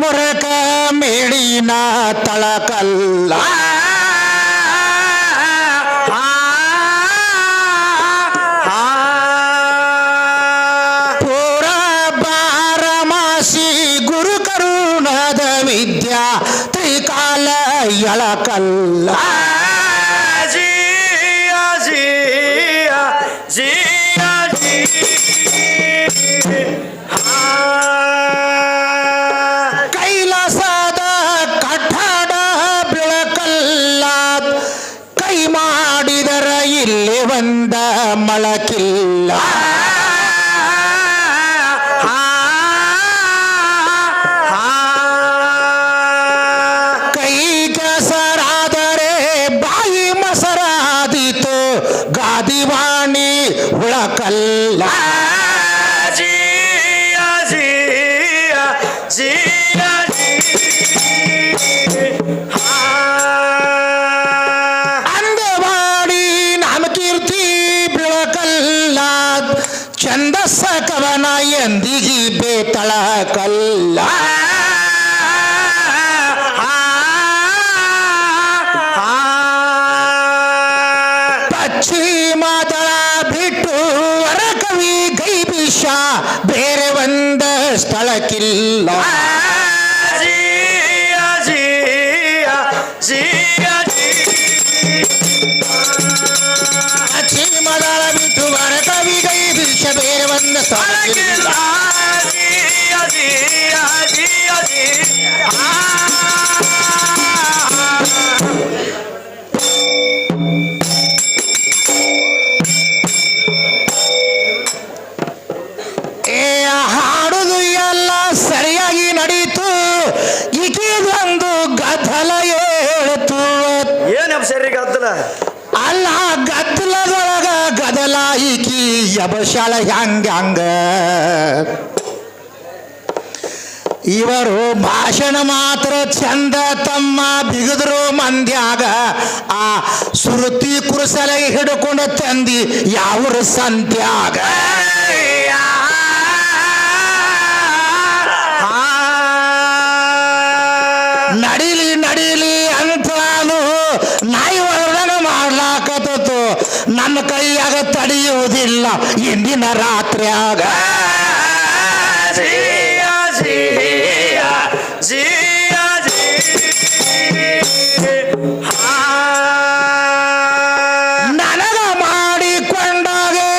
ಮುರಕ ಮೇಳಿನ ತಳಕಲ್ಲ ಪುರ ಬಾರಮಾಸಿ ಗುರು ಕರುಣದ ವಿದ್ಯಾ ತ್ರಿಕಾಲ ಎಳಕಲ್ಲ ಇಲ್ಲಿ ಒಂದ ಮೊಳಕಿಲ್ಲ. ಛಂದಸ್ಸ ಕವನ ಎಂದಿಗಿ ಬೇತಳ ಕಲ್ಲ ಪಶ್ಚಿಮದಳ ಬಿಟ್ಟು ವರಕವಿ ಗೈಬಿಷ ಬೇರೆ ಒಂದ ಸ್ಥಳಕ್ಕಿಲ್ಲ ಯಬಶಾಳ ಹ್ಯಾಂಗ ಹಂಗ? ಇವರು ಭಾಷಣ ಮಾತ್ರ ಚಂದ, ತಮ್ಮ ಬಿಗಿದ್ರು ಮಂದ್ಯಾಗ ಆ ಸುರುತಿ ಕುರುಸಲ ಹಿಡ್ಕೊಂಡು ತಂದಿ ಯಾವ್ರ ಸಂತ್ಯಾಗ? ಕೈಯಾಗ ತಡೆಯುವುದಿಲ್ಲ. ಇಂದಿನ ರಾತ್ರಿಯಾಗ. ನನಗ ಮಾಡಿಕೊಂಡಾಗೆ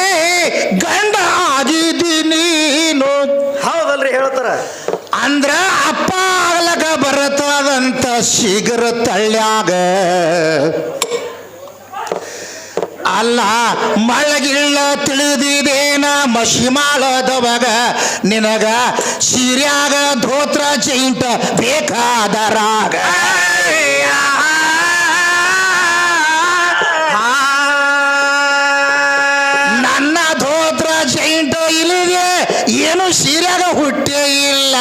ಗಂಡ ಆಗಿದ್ದಿ ನೀನು. ಹೌದಲ್ರಿ ಹೇಳ್ತಾರ. ಅಂದ್ರ ಅಪ್ಪ ಆಗ್ಲಕ ಬರತದಂತ ಶೀಘ್ರ ತಳ್ಳ್ಯಾಗ. ಅಲ್ಲ ಮಳಗಿಳ್ಳ ತಿಳಿದಿದೇನ ಮಶಿಮಾಳದವಾಗ ನಿನಗ ಸೀರ್ಯಾಗ ಧೋತ್ರ ಜೈಂಟ ಬೇಕಾದರಾಗ ನನ್ನ ಧೋತ್ರ ಜೈಂಟ ಇಲ್ಲಿಗೆ ಏನು ಸೀರ್ಯಾಗ ಹುಟ್ಟೇ ಇಲ್ಲ.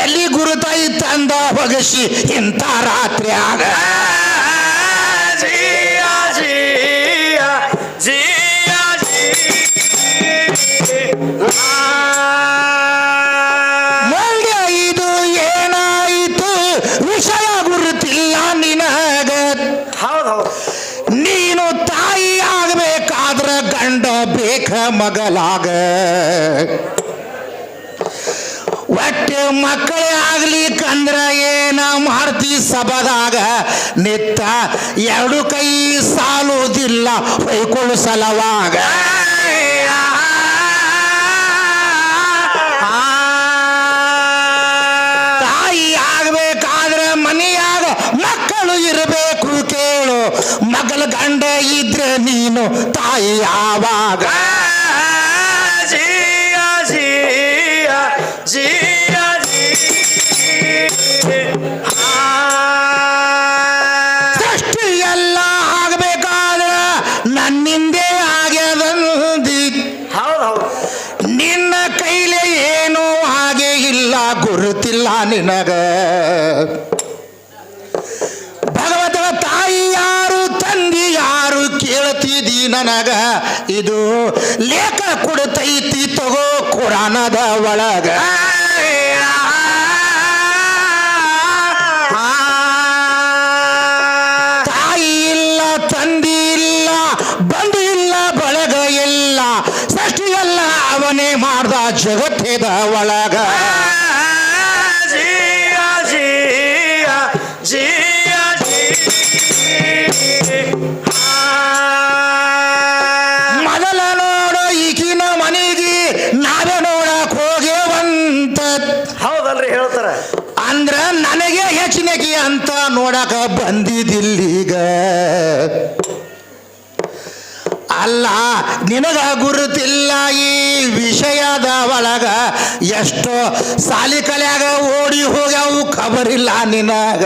ಎಲ್ಲಿ ಗುರುತಾಯಿ ತಂದ ಹೊಗಸಿ ಇಂಥ ರಾತ್ರಿ ಮಂಡ್ಯ ಇದು ಏನಾಯಿತು? ವಿಷಯ ಗುರುತಿಲ್ಲ ನಿನಗ. ನೀನು ತಾಯಿ ಆಗ್ಬೇಕಾದ್ರೆ ಗಂಡ ಬೇಕ ಮಗಲಾಗ ಒಟ್ಟೆ ಮಕ್ಕಳೇ ಆಗ್ಲಿಕ್ಕಂದ್ರ ಏನ ಮಾಡ್ತಿ ಸಬದಾಗ ನಿತ್ತ ಎರಡು ಕೈ ಸಾಲುವುದಿಲ್ಲ ಹೊಯ್ಕೊಳ್ಳು ಸಲವಾಗ. ತಾಯಿ ಯಾವಾಗ ಸೃಷ್ಟಿ ಎಲ್ಲ ಆಗ್ಬೇಕಾದ್ರೆ ನನ್ನಿಂದೇ ಆಗ್ಯದಂದಿ. ನಿನ್ನ ಕೈಲೇ ಏನೂ ಹಾಗೆ ಇಲ್ಲ ಗುರುತಿಲ್ಲ ನಿನಗ. ಯಾರು ಕೇಳ್ತಿದಿ ನನಗ ಇದು ಲೇಖ ಕೊಡ್ತೈತಿ ತಗೋ ಕುರಾನದ ಒಳಗ ತಾಯಿ ಇಲ್ಲ ತಂದಿ ಇಲ್ಲ ಬಂಧು ಇಲ್ಲ ಬಳಗ ಇಲ್ಲ ಸೃಷ್ಟಿಯಲ್ಲ ಅವನೇ ಮಾಡ್ದ ಜಗತ್ತೇದ ಒಳಗ ನೋಡಕ ಬಂದಿದ್ದಿಲ್ಲೀಗ. ಅಲ್ಲ, ನಿನಗ ಗುರುತಿಲ್ಲ ಈ ವಿಷಯದ ಒಳಗ? ಎಷ್ಟೋ ಸಾಲಿ ಕಲ್ಯಾಗ ಓಡಿ ಹೋಗ್ಯಾವು, ಖಬರಿಲ್ಲ ನಿನಗ.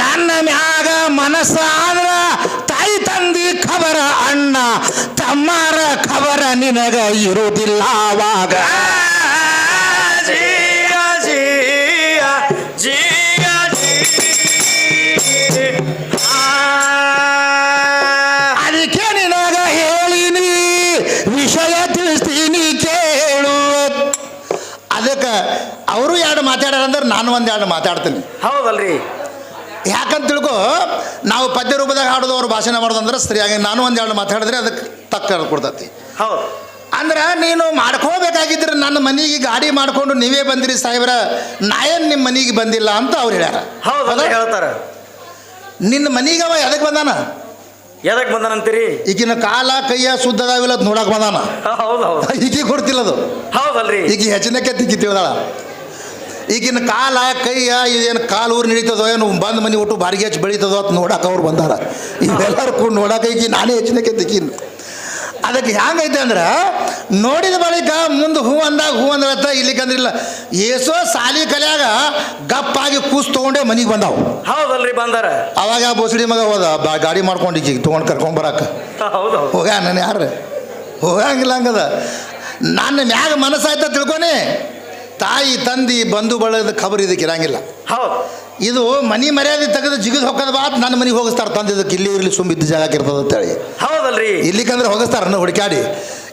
ನನ್ನ ಮ್ಯಾಗ ಮನಸ್ಸ ಆದ್ರ ತಾಯಿ ತಂದಿ ಖಬರ ಅಣ್ಣ, ತಮ್ಮರ ಖಬರ ನಿನಗ ಇರುವುದಿಲ್ಲ ಅವಾಗ. ನಾನು ಒಂದು ಎರಡು ಮಾತಾಡ್ತೀನಿ. ಹೌದಲ್ರಿ. ಯಾಕಂತ ತಿಳ್ಕೊ ನಾವು ಪದ್ಯ ರೂಪದಾಗ ಹಾಡೋದು ಅವ್ರು ಭಾಷಣ ಮಾಡೋದಂದ್ರೆ ಸರಿಯಾಗಿ ನಾನು ಒಂದು ಎರಡು ಮಾತಾಡಿದ್ರೆ ಅದಕ್ಕೆ ತಕ್ಕ ಕೊಡ್ತತಿ. ಹೌದು. ಅಂದ್ರೆ ನೀನು ಮಾಡ್ಕೋಬೇಕಾಗಿದ್ರೆ ನನ್ನ ಮನೆಗೆ ಗಾಡಿ ಮಾಡ್ಕೊಂಡು ನೀವೇ ಬಂದಿರಿ ಸಾಹೇಬ್ರ ನಾಯನ್ ನಿಮ್ಮ ಮನೆಗೆ ಬಂದಿಲ್ಲ ಅಂತ ಅವ್ರು ಹೇಳ್ಯಾರ. ಹೌದು? ಹೇಳ್ತಾರ. ನಿನ್ನ ಮನೆಗೆ ಅವ ಎದಕ್ಕೆ ಬಂದಾನ? ಎದಕ್ಕೆ ಬಂದಾನಂತೀರಿ? ಈಗಿನ ಕಾಲ ಕೈಯ ಶುದ್ಧದಾಗಿಲ್ಲ ಅಂತ ನೋಡಕ್ ಬಂದಾನ? ಹೌದು ಹೌದು. ಈಗಿ ಕೊಡ್ತಿಲ್ಲ ಅದು. ಹೌದಲ್ರಿ. ಈಗ ಹೆಚ್ಚಿನಕ್ಕೆ ತಿಕ್ಕಿ ತಿಳಿದಾಳ ಈಗಿನ ಕಾಲ ಕೈಯ ಇದೇನು ಕಾಲು ಊರು ನಡೀತದೋ ಏನು ಬಂದು ಮನೆ ಒಟ್ಟು ಬಾರಿಗೆ ಹಚ್ಚಿ ಬೆಳೀತದೋ ಅಂತ ನೋಡಕ್ಕೆ ಅವ್ರು ಬಂದಾರ. ಇವೆಲ್ಲರೂ ಕೂಡ ನೋಡಕ್ಕೆ ಈಗ ನಾನೇ ಹೆಚ್ಚಿನಕ್ಕೆ ತಿಕ್ಕಿನ ಅದಕ್ಕೆ ಹೆಂಗೈತೆ ಅಂದ್ರೆ ನೋಡಿದ ಬಳಿಕ ಮುಂದೆ ಹೂ ಅಂದಾಗ ಹೂ ಅಂದ್ರತ್ತ ಇಲ್ಲಿಕಂದ್ರಿಲ್ಲ ಏಸೋ ಸಾಲಿ ಕಲ್ಯಾಗ ಗಪ್ಪಾಗಿ ಕೂಸ್ ತಗೊಂಡೆ ಮನೆಗೆ ಬಂದಾವು. ಹೌದಲ್ರಿ ಬಂದಾರ. ಅವಾಗ ಬೋಸಡಿ ಮಗ ಹೋದ ಗಾಡಿ ಮಾಡ್ಕೊಂಡು ಈಗ ತೊಗೊಂಡು ಹೌದು ಹೌದು ಹೋಗ ನಾನು ಯಾರು ಹೋಗಂಗಿಲ್ಲ ಹಂಗದ. ನನ್ನ ಮ್ಯಾಗ ಮನಸ್ಸಾಯ್ತ ತಿಳ್ಕೊನಿ. ತಾಯಿ ತಂದಿ ಬಂಧು ಬಳಗದ ಖಬರ್ ಇದಕ್ಕೆ ಇರಂಗಿಲ್ಲ. ಹೌದು. ಇದು ಮನಿ ಮರ್ಯಾದೆ ತೆಗೆದು ಜಿಗಿದು ಹೊಕ್ಕದ ಬಾತ್ ನನ್ನ ಮನೆಗೆ ಹೋಗಿಸ್ತಾರೆ ತಂದಿದ್ದಕ್ಕೆ ಇಲ್ಲಿ ಇರಲಿ ಸುಮ್ಮಿದ್ದ ಜಾಗಕ್ಕೆ ಇರ್ತದೆ ಅಂತೇಳಿ. ಹೌದಲ್ರಿ. ಇಲ್ಲಿಕಂದ್ರೆ ಹೋಗಿಸ್ತಾರ ಹುಡುಕಾಡಿ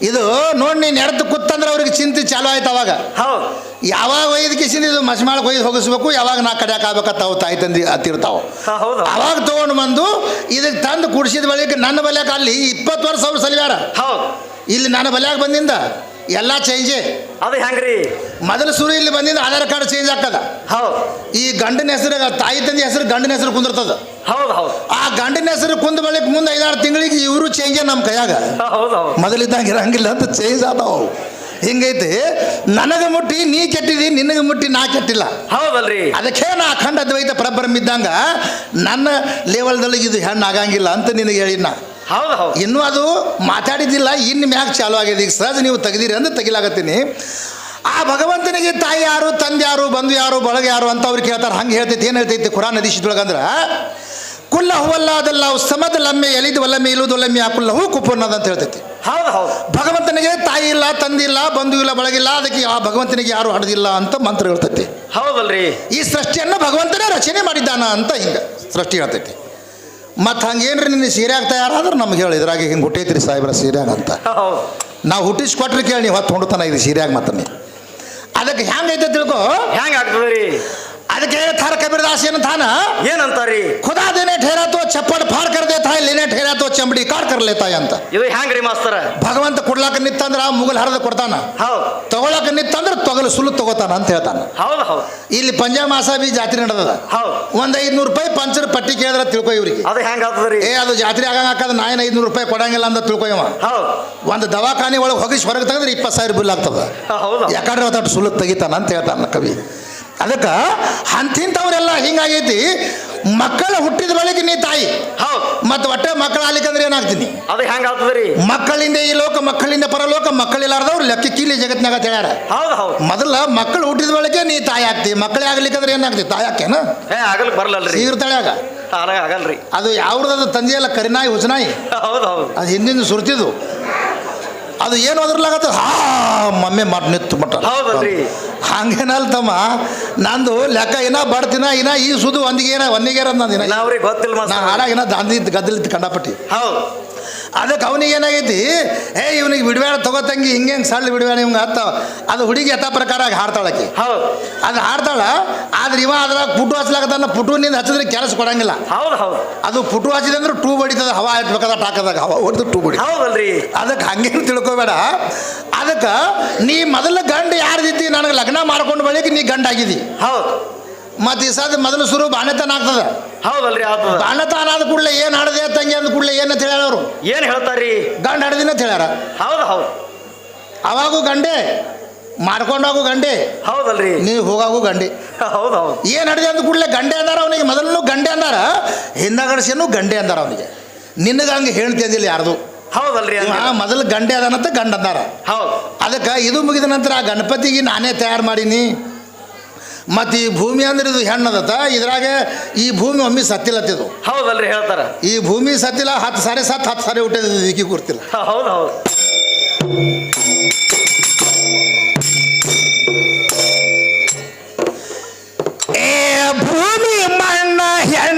ಇದು ನೋಡಿ ನೀನು ಎಡ್ದು ಕೂತಂದ್ರೆ ಅವ್ರಿಗೆ ಚಿಂತೆ ಚಾಲು ಆಯ್ತು ಅವಾಗ. ಹೌದು. ಯಾವಾಗ ಒಯ್ದು ಕಿಸಿಂದ ಇದು ಮಸ್ಮಾಳಕ್ಕೆ ಒಯ್ದು ಹೋಗಿಸ್ಬೇಕು ಯಾವಾಗ ನಾ ಕಡ್ಯಾಕ ಆಗ್ಬೇಕಂತ ಅವು ತಾಯಿ ತಂದಿ ಹತ್ತಿರ್ತಾವೆ. ಹೌದು. ಅವಾಗ ತೊಗೊಂಡು ಬಂದು ಇದಕ್ಕೆ ತಂದು ಕುಡಿಸಿದ ಬಳಿಕ ನನ್ನ ಬಲ್ಯಾಕ ಅಲ್ಲಿ ಇಪ್ಪತ್ತು ವರ್ಷ ಅವ್ರು ಸಲಿವಾರ ಹೌದು. ಇಲ್ಲಿ ನನ್ನ ಬಲ್ಯಾಗ ಬಂದಿಂದ ಎಲ್ಲ ಚೇಂಜೇ ಅದು ಹೆಂಗ್ರಿ? ಮೊದಲು ಸುರು ಇಲ್ಲಿ ಬಂದಿದ್ದು ಆಧಾರ್ ಕಾರ್ಡ್ ಚೇಂಜ್ ಆಗ್ತದ. ಹೌದು. ಈ ಗಂಡನ ಹೆಸರು ತಾಯಿ ತಂದೆ ಹೆಸರು ಗಂಡನ ಹೆಸರು ಕುಂದಿರ್ತದ. ಹೌದು ಹೌದು. ಆ ಗಂಡನ ಹೆಸರು ಕುಂದ ಬಳಿಕ ಮುಂದೆ ಐದಾರು ತಿಂಗಳಿಗೆ ಇವರು ಚೇಂಜ್ ನಮ್ಮ ಕೈಯಾಗ. ಹೌದು ಮೊದಲಿದ್ದಂಗೆ ಇರಂಗಿಲ್ಲ ಅಂತ ಚೇಂಜ್ ಆದವು. ಹಿಂಗೈತಿ ನನಗೆ ಮುಟ್ಟಿ ನೀ ಕೆಟ್ಟಿದಿ ನಿನಗೆ ಮುಟ್ಟಿ ನಾ ಕೆಟ್ಟಿಲ್ಲ. ಹೌದಲ್ರಿ. ಅದಕ್ಕೆ ನಾ ಅಖಂಡ ಅದ್ವೈತ ಪ್ರಬ್ರಮ್ ಇದ್ದಂಗ ನನ್ನ ಲೆವೆಲ್ದಲ್ಲಿ ಇದು ಹೆಣ್ಣು ಆಗಂಗಿಲ್ಲ ಅಂತ ನಿನಗೆ ಹೇಳಿನ ಹೌದು ಹೌದು. ಇನ್ನೂ ಅದು ಮಾತಾಡಿದ್ದಿಲ್ಲ ಇನ್ನು ಮ್ಯಾಗ ಚಾಲು ಆಗಿದೆ. ಈಗ ಸಹಜ ನೀವು ತೆಗೆದಿರಿ ಅಂದ್ರೆ ತೆಗಿಲಾಗತ್ತೀನಿ. ಆ ಭಗವಂತನಿಗೆ ತಾಯಿ ಯಾರು ತಂದೆ ಯಾರು ಬಂಧು ಯಾರು ಬಳಗ ಯಾರು ಅಂತ ಅವ್ರು ಕೇಳ್ತಾರೆ. ಹಂಗೆ ಹೇಳ್ತೈತಿ ಏನು ಹೇಳ್ತೈತಿ? ಕುರಾನ್ ನದೀಶದೊಳಗಂದ್ರೆ ಕುಲ್ಲ ಹೂವಲ್ಲ ಅದಲ್ಲ ಸಮದ ಲಮ್ಮೆ ಎಲಿದ ಒಲ್ಲಮ್ಮೆ ಇಲ್ಲದ ಒಲ್ಲಮ್ಮೆ ಆ ಕುಲ್ಲ ಹೂ ಕುಪ್ಪನ್ನದ ಅಂತ ಹೇಳ್ತೈತಿ. ಹೌದು ಹೌದು. ಭಗವಂತನಿಗೆ ತಾಯಿ ಇಲ್ಲ ತಂದಿಲ್ಲ ಇಲ್ಲ ಬಂಧು ಇಲ್ಲ ಬಳಗಿಲ್ಲ ಅದಕ್ಕೆ ಆ ಭಗವಂತನಿಗೆ ಯಾರು ಹಡದಿಲ್ಲ ಅಂತ ಮಂತ್ರ ಹೇಳ್ತೈತಿ. ಹೌದಲ್ರಿ. ಈ ಸೃಷ್ಟಿಯನ್ನು ಭಗವಂತನೇ ರಚನೆ ಮಾಡಿದ್ದಾನ ಅಂತ ಹಿಂಗೆ ಸೃಷ್ಟಿ ಹೇಳ್ತೈತಿ. ಮತ್ತು ಹಂಗೇನ್ರಿ ನಿನ್ನ ಸೀರ್ಯಾಗ ತಯಾರಾದ್ರೆ ನಮ್ಗೆ ಹೇಳಿ ಇದ್ರಾಗ ಹಿಂಗೆ ಹುಟ್ಟೈತ್ರಿ ಸಾಹೇಬ್ರ ಸೀರ್ಯಾಗ ಅಂತ. ನಾವು ಹುಟ್ಟಿಸ್ಕೊಟ್ರಿ ಕೇಳಿ ನೀವು ಹೊತ್ತು ಹೊಂಡತನ ಇದು ಸೀರ್ಯಾಗ ಮತ್ತೆ ಅದಕ್ಕೆ ಹೆಂಗೈತೆ ತಿಳ್ಕೊ? ಹ್ಯಾಂಗ್ ಆಗ್ತದ್ರಿ? ಅದಕ್ಕೆ ಥರ ಕಬೀರದಾಸ್ ಏನು ತಾನ ಏನಂತಾರಿ ಖುದಾ ದೇನೆ ठहरा तो ಚಪ್ಪಡ್ ಫಾಡ್ कर देता है लेने ठहरा तो ಚಂಬಡಿ ಕಾಡ್ कर लेता है ಅಂತ ಇದು ಹೆಂಗ್ರಿ ಮಾಸ್ತರ ಭಗವಂತ ಕೊಡ್ಲಾಕ ನಿತ್ತಂದ್ರ ಮುಗಲ್ ಹರಿದ ಕೊಡ್ತಾನ ಹೌದು ತಗೊಳಕ ನಿತ್ತಂದ್ರ ತೊಗಲು ಸುಳ್ಳು ತಗೋತಾನ ಅಂತ ಹೇಳ್ತಾನ ಹೌದು ಹೌದು ಇಲ್ಲಿ ಪಂಜಾಬ್ ಮಾಸಾಬಿ ಜಾತ್ರೆ ನಡೆದದ ಹೌದು ಒಂದ್ ಐದ್ನೂರು ರೂಪಾಯಿ ಪಂಚರ ಪಟ್ಟಿ ಕೇಳಿದ್ರೆ ತಿಳ್ಕೊ ಇವ್ರಿಗೆ ಅದು ಹೆಂಗ್ ಆಗ್ತದ್ರಿ ಏ ಅದು ಜಾತ್ರೆ ಆಗಂಗ ಹಾಕದ ನಾ ಏನು ಐದ್ನೂರು ರೂಪಾಯಿ ಕೊಡಂಗಿಲ್ಲ ಅಂತ ತಿಳ್ಕೊ ಇವ ಹೌದು ಒಂದು ದವಾಖಾನೆ ಒಳಗೆ ಹೋಗಿಸಿ ಹೊರಗೆ ತೆಗೆದ್ರೆ ಇಪ್ಪತ್ತು ಸಾವಿರ ಬಿಲ್ ಆಗ್ತದ ಹೌದು ಯಾಕಂದ್ರೆ ಅವತ್ತು ಸುಳ್ಳು ತೆಗಿತಾನ ಅಂತ ಹೇಳ್ತಾನ ಕವಿ ಅದಕ್ಕೆ ಅಂತಿಂಥವ್ರೆಲ್ಲ ಹಿಂಗಾಗೈತಿ. ಮಕ್ಕಳ ಹುಟ್ಟಿದ ಬಳಿಕ ನೀ ತಾಯಿ. ಹೌದು. ಮತ್ತು ಒಟ್ಟೆ ಮಕ್ಕಳ ಆಗ್ಲಿಕ್ಕಂದ್ರೆ ಏನಾಗ್ತೀನಿ? ಅದು ಹೆಂಗ್ ಆಗ್ತದ್ರಿ? ಮಕ್ಕಳಿಂದ ಈ ಲೋಕ ಮಕ್ಕಳಿಂದ ಪರಲೋಕ ಮಕ್ಕಳಿಲ್ಲಾರ್ದವ್ರು ಲೆಕ್ಕ ಕೀಲಿ ಜಗತ್ನಾಗ ಹೇಳ್ಯಾರ ಹೌದು ಹೌದು. ಮೊದಲ ಮಕ್ಕಳು ಹುಟ್ಟಿದ ಬಳಿಕ ನೀ ತಾಯಿ ಆಗ್ತಿ. ಮಕ್ಕಳೇ ಆಗ್ಲಿಕ್ಕಂದ್ರೆ ಏನಾಗ್ತಿ? ತಾಯಿ ಆಕೇನ ಏ ಆಗಲ್ ಬರ್ಲಲ್ರಿ ಸೀರ್ತಾಳ್ಯಾಗ ಆಗ ಆಗಲ್ರಿ. ಅದು ಯಾವ್ದು ತಂದೆಯಲ್ಲ ಕರಿನಾಯಿ ಹುಸನಾಯಿ? ಹೌದು ಹೌದು. ಅದು ಹಿಂದಿನ ಸುರ್ತಿದ್ದು ಅದು ಏನು ಅದ್ರಲ್ಲಾಗತ್ತ? ಹಾ ಮಮ್ಮಿ ಮಟ್ ನಿತ್ತು ಮಟ್ಟ. ಹಂಗೇನಲ್ ತಮ್ಮ ನಂದು ಲೆಕ್ಕ ಇನ್ನ ಬಡ್ತಿನ ಇನ್ನ ಈ ಸುದು ಒಂದಿಗೆ ಏನ ಒಂದಿಗೆ ನಂದು ಇನ್ನ ನಾವ್ರಿ ಗೊತ್ತಿಲ್ಲ ನಾನು ಮಾಸ್ತರ ಹಾಡಾಗ ಇನ್ನ ದಾಂದಿ ಗದ್ದಲಿತ್ತು ಕಂಡಪಟ್ಟಿ. ಹೌದು. ಅದಕ್ಕೆ ಅವನಿಗೆ ಏನಾಗೈತಿ? ಏ ಇವನಿಗೆ ಬಿಡಬೇಡ ತಗೋತಂಗಿ ಹಿಂಗೆ ಹಿಂಗೆ ಸಳ್ಳ ಬಿಡಬೇಡ ಇವಂಗೆ ಹತ್ತ ಅದು ಹುಡುಗಿ ಯಥ ಪ್ರಕಾರ ಹಾಡ್ತಾಳಕಿ ಹೌದು. ಅದು ಹಾಡ್ತಾಳ ಆದ್ರೆ ಇವ ಅದ್ರಾಗ ಪುಟ್ಟು ಹಚ್ಲಾಕತ್ತಾನ ಪುಟ್ಟು ನಿಂದ ಹಚ್ಚಿದ್ರೆ ಕೆಲಸ ಕೊಡಂಗಿಲ್ಲ. ಹೌದು ಹೌದು. ಅದು ಪುಟ್ಟು ಹಚ್ಚಿದೆ ಅಂದ್ರೆ ಟೂ ಬಡಿತದ ಹವಾ ಹಚ್ಬೇಕಾದ ಟಾಕದಾಗ ಹವಾ ಹೊಡೆದು ಟೂ ಬಡಿ. ಹೌದಲ್ರಿ. ಅದಕ್ಕೆ ಹಂಗೇನು ತಿಳ್ಕೊಬೇಡ. ಅದಕ್ಕೆ ನೀ ಮೊದಲ ಗಂಡ ಯಾರ್ದಿದ್ದಿ ನನಗೆ ಲಗ್ನ ಮಾಡ್ಕೊಂಡು ಬಳಿಕ ನೀ ಗಂಡ ಆಗಿದ್ದಿ ಹೌದು. ಮತ್ತು ಈ ಸದ ಮೊದಲು ಶುರು ಬಾಣತನ ಆಗ್ತದ. ಹೌದಲ್ರಿ ಆಗ್ತದ. ಬಾಣತನ ಆದ ಕೂಡಲೇ ಏನು ಹಾಡದೆ ತಂಗಿ ಅಂದ ಕೂಡಲೇ ಏನಂತ ಹೇಳ್ಯಾರ ಅವರು. ಏನ್ ಹೇಳ್ತಾರ್ರಿ? ಗಂಡ ಹಡದಿನ ಅಂತ ಹೇಳ್ಯಾರ. ಹೌದು ಹೌದು. ಅವಾಗೂ ಗಂಡೆ ಮಾಡ್ಕೊಂಡಾಗೂ ಗಂಡೆ. ಹೌದಲ್ರಿ. ನೀವು ಹೋಗಾಗು ಗಂಡೆ. ಹೌದು ಹೌದು. ಏನು ಹಡ್ದೆ ಅಂದ ಕೂಡಲೇ ಗಂಡೆ ಅಂದಾರ ಅವನಿಗೆ. ಮೊದಲು ಗಂಡೆ ಅಂದಾರ ಹಿಂದಗಡ್ಸಿನೂ ಗಂಡೆ ಅಂದಾರ ಅವನಿಗೆ. ನಿನಗೆ ಹಂಗೆ ಹೇಳ್ತಿದ್ದಿಲ್ಲ ಯಾರ್ದು? ಹೌದಲ್ರಿ. ಮೊದಲು ಗಂಡೆ ಅದಾನಂತ ಗಂಡ ಅಂದಾರ. ಹೌದು. ಅದಕ್ಕೆ ಇದು ಮುಗಿದ ನಂತರ ಆ ಗಣಪತಿಗೆ ನಾನೇ ತಯಾರು ಮಾಡೀನಿ. ಮತ್ತು ಈ ಭೂಮಿ ಅಂದ್ರೆ ಇದು ಹೆಣ್ಣದತ್ತ ಇದ್ರಾಗ ಈ ಭೂಮಿ ಒಮ್ಮೆ ಸತ್ತಿಲ್ಲತ್ತಿದು ಹೌದಲ್ರಿ ಹೇಳ್ತಾರ. ಈ ಭೂಮಿ ಸತ್ತಿಲ್ಲ ಹತ್ತು ಸಾರಿ ಸತ್ ಹತ್ತು ಸಾರಿ ಹುಟ್ಟಿದ ಇದಕ್ಕೆ ಗುರ್ತಿಲ್ಲ ಹೌದು ಹೌದು. ಏ ಭೂಮಿ ಮಣ್ಣ ಹೆಣ್ಣು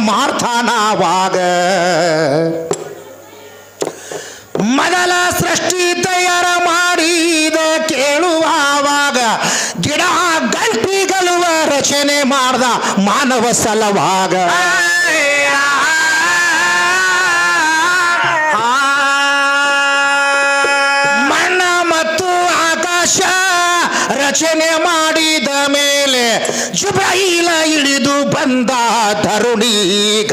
ಮಾಡ್ತಾನವಾಗ ಮೊದಲ ಸೃಷ್ಟಿ ತಯಾರ ಮಾಡಿದ ಕೇಳುವಾಗ ಗಿಡ ಗಂಟಿಗಳುವ ರಚನೆ ಮಾಡ್ದ ಮಾನವ ಸಲವಾಗ. ಮಣ್ಣ ಮತ್ತು ಆಕಾಶ ರಚನೆ ಮಾಡಿದ ಮೇಲೆ ಜುಬ್ರಾಯಿಲ ಬಂದ ತರುಣೀಗ.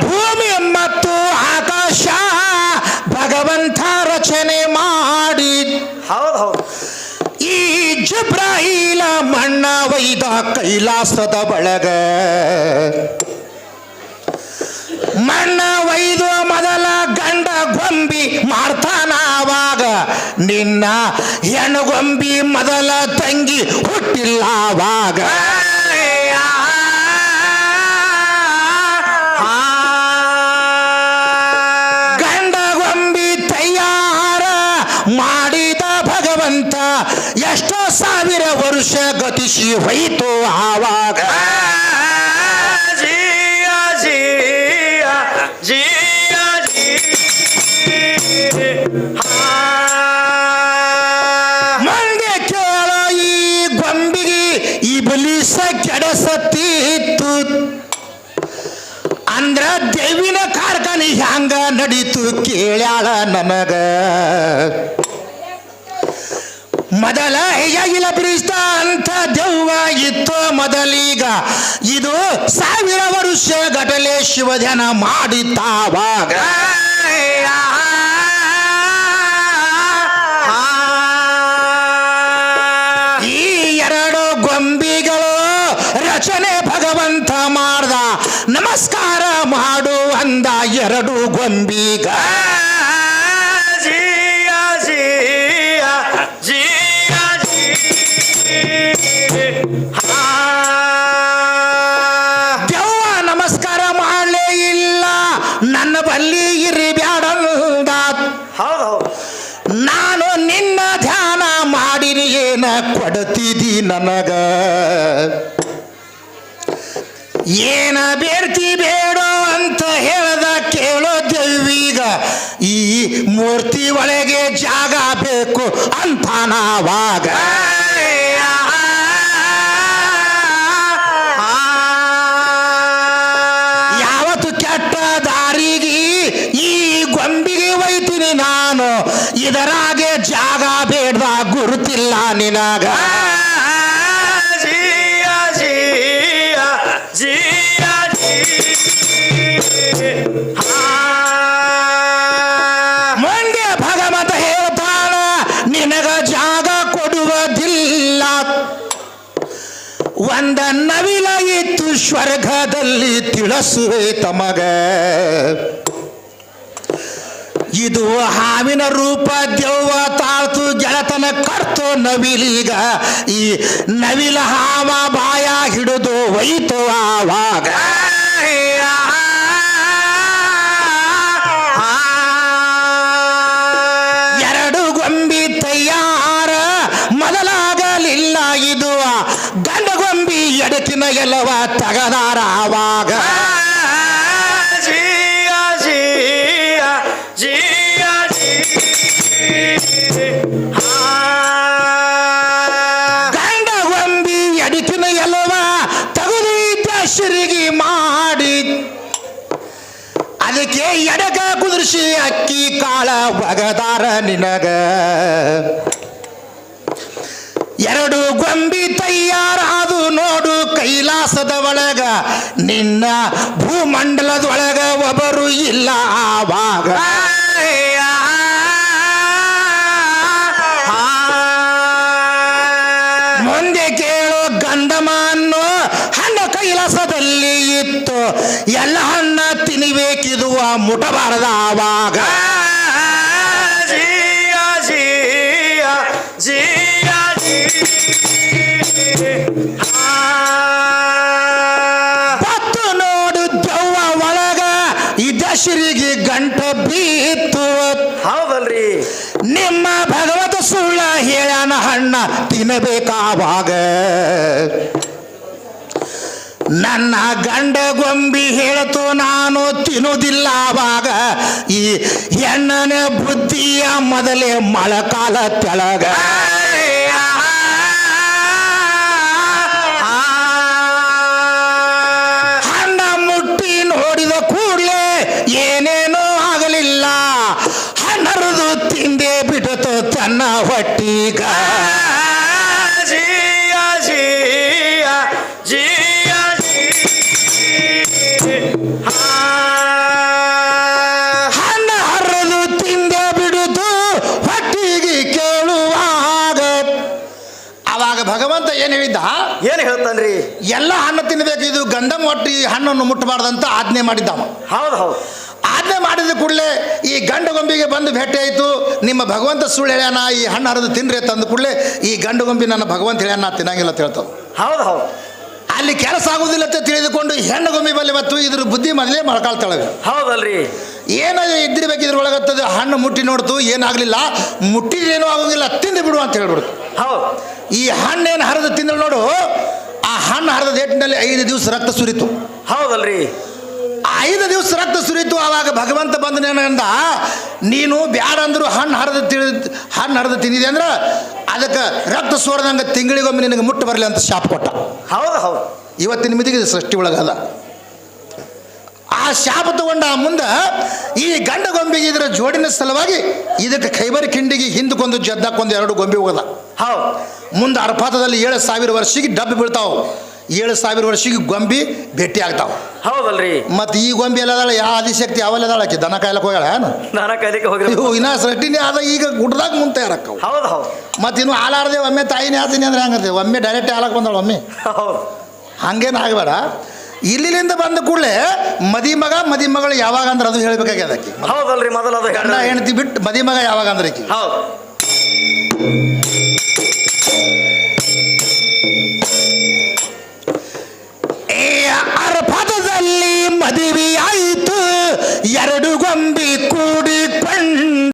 ಭೂಮಿ ಮತ್ತು ಆಕಾಶ ಭಗವಂತ ರಚನೆ ಮಾಡಿ. ಹೌದು ಹೌದು. ಈ ಜುಬ್ರಾಯಿಲ ಮಣ್ಣ ವೈದ ಕೈಲಾಸದ ಬಳಗ. ಮಣ್ಣ ವೈದು ಮೊದಲ ಗಂಡ ಗೊಂಬಿ ಮಾಡ್ತಾನಾವಾಗ ನಿನ್ನ ಹೆಣಗೊಂಬಿ ಮೊದಲ ತಂಗಿ ಹುಟ್ಟಿಲ್ಲ ಆವಾಗ. ಗಂಡ ಗೊಂಬಿ ಮಾಡಿದ ಭಗವಂತ ಎಷ್ಟೋ ಸಾವಿರ ವರ್ಷ ಗತಿಸಿ ಹೋಯಿತು ಆವಾಗ. ಇಬಲಿಸ ಕೆಡಸತ್ತಿತ್ತು ಅಂದ್ರ ದೇವಿನ ಕಾರ್ಖಾನೆ ಹ್ಯಾಂಗ ನಡೀತು ಕೇಳ್ಯಾಳ ನಮಗ. ಮೊದಲ ಹೇಗಿಲ್ಲ ಬಿರಿಸ್ತ ಅಂತ ದೆವ್ವ ಇತ್ತು ಮೊದಲೀಗ. ಇದು ಸಾವಿರ ವರ್ಷ ಗಟಲೆ ಶಿವಜನ ಮಾಡಿತ್ತಾವಾಗ. ಎರಡು ಗೊಂಬಿಗ. ದೆವ್ವ ನಮಸ್ಕಾರ ಮಾಡಲೇ ಇಲ್ಲ. ನನ್ನ ಬಲ್ಲಿ ಇರಿ ಬ್ಯಾಡಂದ ನಾನು ನಿನ್ನ ಧ್ಯಾನ ಮಾಡಿರಿ ಏನ ಕೊಡ್ತಿದಿ ನನಗ? ಏನ ಬೇಡ್ತಿ ಬೇಡೋ ಅಂತ ದೆವ್ವೀಗ ಈ ಮೂರ್ತಿ ಒಳಗೆ ಜಾಗ ಬೇಕು ಅಂತ ನಾವಾಗ. ಯಾವತ್ತು ಕೆಟ್ಟ ದಾರಿಗೆ ಈ ಗೊಂಬಿಗೆ ಒಯ್ತೀನಿ ನಾನು. ಇದರಾಗೆ ಜಾಗ ಬೇಡ್ದ ಗುರುತಿಲ್ಲ ನಿನಗ. ಸ್ವರ್ಗದಲ್ಲಿ ತಿಳಿಸುವೆ ತಮಗ. ಇದು ಹಾವಿನ ರೂಪ, ದೆವ್ವ, ತಾಳ್ತು, ಗೆಳತನ, ಕರ್ತು ನವಿಲೀಗ ಈ ನವಿಲ ಹಾವ ಬಾಯ ಹಿಡಿದು ಒಯ್ತು ಆವಾಗ. ಕಾಳ ಬಗದಾರ ನಿನಗ. ಎರಡು ಗೊಂಬಿ ತಯಾರಾದು ನೋಡು ಕೈಲಾಸದ ಒಳಗ. ನಿನ್ನ ಭೂಮಂಡಲದೊಳಗ ಒಬ್ಬರು ಇಲ್ಲ ಆವಾಗ. ಮುಂದೆ ಕೇಳು ಗಂಧಮ ಅನ್ನೋ ಹಣ್ಣು ಕೈಲಾಸದಲ್ಲಿ ಇತ್ತು. ಎಲ್ಲ ಹಣ್ಣ ತಿನ್ಬೇಕಿದುವ ಮುಟಬಾರದ ಆವಾಗ. ಪತ್ತು ನೋಡು ದೆವ್ವ ಒಳಗ ಇದಶರಿಗೆ ಗಂಟ ಬೀತು ಹೌದಲ್ರಿ. ನಿಮ್ಮ ಭಗವತ ಸುಳ್ಳ ಹೇಳನ ಹಣ್ಣ ತಿನ್ನಬೇಕಾವಾಗ. ನನ್ನ ಗಂಡ ಗೊಂಬಿ ಹೇಳ್ತು ನಾನು ತಿನ್ನುವುದಿಲ್ಲ ಆವಾಗ. ಈ ಹೆಣ್ಣನ ಬುದ್ಧಿಯ ಮೊದಲೇ ಮಳೆಕಾಲ ತೆಳಗ. ಹೊಟ್ಟೀಗ ಜಿಯ ಜಿಯಾ ಜಿಯಾ ಹಣ್ಣ ಹರಿದು ತಿಂದ ಬಿಡುದು ಹೊಟ್ಟಿಗೆ ಕೇಳುವಾಗ. ಅವಾಗ ಭಗವಂತ ಏನು ಹೇಳಿದ್ದ? ಏನು ಹೇಳ್ತಾನ್ರಿ? ಎಲ್ಲ ಹಣ್ಣು ತಿನ್ನಬೇಕು ಇದು ಗಂಧಂ ಹೊಟ್ಟಿ ಹಣ್ಣನ್ನು ಮುಟ್ಟಬಾರ್ದಂತ ಆಜ್ಞೆ ಮಾಡಿದ್ದಾವ. ಹೌದು ಹೌದು. ಆಜ್ಞೆ ಮಾಡಿದ ಕೂಡಲೇ ಈ ಗಂಡು ಗೊಂಬಿಗೆ ಬಂದು ಭೇಟಿ ಆಯಿತು. ನಿಮ್ಮ ಭಗವಂತ ಸುಳ್ಳು ಹೇಳ್ಯಾನ ಈ ಹಣ್ಣು ಹರಿದು ತಿನ್ರಿ ತಂದ ಕೂಡಲೇ ಈ ಗಂಡು ಗೊಂಬಿ ನನ್ನ ಭಗವಂತ ಹೇಳ್ಯಾನ ನಾ ತಿನ್ನಂಗಿಲ್ಲ ಅಂತ ಹೇಳ್ತಾವ. ಹೌದು ಹೌದು. ಅಲ್ಲಿ ಕೆಲಸ ಆಗುದಿಲ್ಲ ಅಂತ ತಿಳಿದುಕೊಂಡು ಹೆಣ್ಣು ಗೊಂಬಿ ಬಲ್ಲಿ ಮತ್ತು ಇದ್ರ ಬುದ್ಧಿ ಮೊದಲೇ ಮೊಳಕಾಳ್ತಾಳವೆ ಹೌದಲ್ರಿ. ಏನ ಇದ್ರ ಒಳಗತ್ತದ ಹಣ್ಣು ಮುಟ್ಟಿ ನೋಡ್ತು ಏನಾಗಲಿಲ್ಲ? ಮುಟ್ಟಿದೇನೂ ಆಗೋಂಗಿಲ್ಲ ತಿಂದು ಬಿಡು ಅಂತ ಹೇಳ್ಬಿಡ್ತು. ಹೌದು. ಈ ಹಣ್ಣೇನು ಹರಿದು ತಿಂದ್ರು ನೋಡು ಆ ಹಣ್ಣು ಹರಿದ ಏಟಿನಲ್ಲಿ ಐದು ದಿವಸ ರಕ್ತ ಸುರಿತು. ಹೌದಲ್ರಿ. ಐದು ದಿವಸ ರಕ್ತ ಸುರಿತು ಆವಾಗ ಭಗವಂತ ಬಂದನೇನಂದ ನೀನು ಬ್ಯಾಡ ಅಂದ್ರು ಹಣ್ಣು ಹರಿದು ತಿಳಿ ಹಣ್ಣು ಹರಿದು ತಿಂದಿದೆ ಅಂದ್ರೆ ಅದಕ್ಕೆ ರಕ್ತ ಸೋರ್ದಂಗೆ ತಿಂಗಳಿಗೊಮ್ಮೆ ನಿನಗೆ ಮುಟ್ಟು ಬರಲಿ ಅಂತ ಶಾಪ ಕೊಟ್ಟ. ಹೌದು ಹೌದು. ಇವತ್ತಿನ ಮಿತಿಗೆ ಸೃಷ್ಟಿ ಒಳಗದ ಆ ಶಾಪ ತಗೊಂಡ ಮುಂದೆ ಈ ಗಂಡ ಗೊಂಬೆಗೆ ಇದರ ಜೋಡಿನ ಸಲುವಾಗಿ ಇದಕ್ಕೆ ಖೈಬರ್ ಕಿಂಡಿಗೆ ಹಿಂದಕ್ಕೊಂದು ಜದ್ದಕ್ಕೊಂದು ಎರಡು ಗೊಂಬೆ ಹೋಗದ. ಹೌದು. ಮುಂದೆ ಅರ್ಪಾತದಲ್ಲಿ ಏಳು ಸಾವಿರ ವರ್ಷಕ್ಕೆ ಡಬ್ಬಿ ಬೀಳ್ತಾವ. ಏಳು ಸಾವಿರ ವರ್ಷಕ್ಕೆ ಗೊಂಬಿ ಭೇಟಿ ಆಗ್ತಾವ. ಹೌದಲ್ರಿ. ಮತ್ತು ಈ ಗೊಂಬಿ ಎಲ್ಲದಾಳ ಯಾವ ಆದಿಶಕ್ತಿ ಅದಾಳ ಆಕಿ? ದನ ಕಾಯ್ಲಕ್ಕೆ ಹೋಗ್ಯಾಳ ಏನು? ಹೋಗಿ ಇವು ಇನ್ನ ಸೃಷ್ಟಿನೇ ಆದ ಈಗ ಗುಡ್ದಾಗ ಮುಂದೆ ಇರಕ್ಕ ಹೌದು ಹೌದು. ಮತ್ತು ಇನ್ನು ಹಾಲಾರ್ದೆ ಒಮ್ಮೆ ತಾಯಿನೇ ಆತೀನಿ ಅಂದ್ರೆ ಹೆಂಗತ್ತೆ ಒಮ್ಮೆ ಡೈರೆಕ್ಟ್ ಹಾಲಕ್ಕೆ ಬಂದಾಳ ಒಮ್ಮೆ. ಹೌದು. ಹಂಗೇನು ಆಗಬೇಡ. ಇಲ್ಲಿಂದ ಬಂದ ಕೂಡಲೇ ಮದಿ ಮಗ ಮದಿ ಮಗಳು ಯಾವಾಗ ಅಂದ್ರೆ ಅದು ಹೇಳ್ಬೇಕಾಗ್ಯದ ಆಕಿ. ಹೌದಲ್ರಿ ಮೊದಲು ಅದು ಗಂಡ. ಹೆಂಡತಿ ಬಿಟ್ಟು ಮದಿ ಮಗ ಯಾವಾಗ ಅಂದ್ರೆ ಆಕಿ? ಹೌದು. ಅರ್ಪದದಲ್ಲಿ ಮದುವೆಯಾಯಿತು. ಎರಡು ಗೊಂಬಿ ಕೂಡಿಕೊಂಡ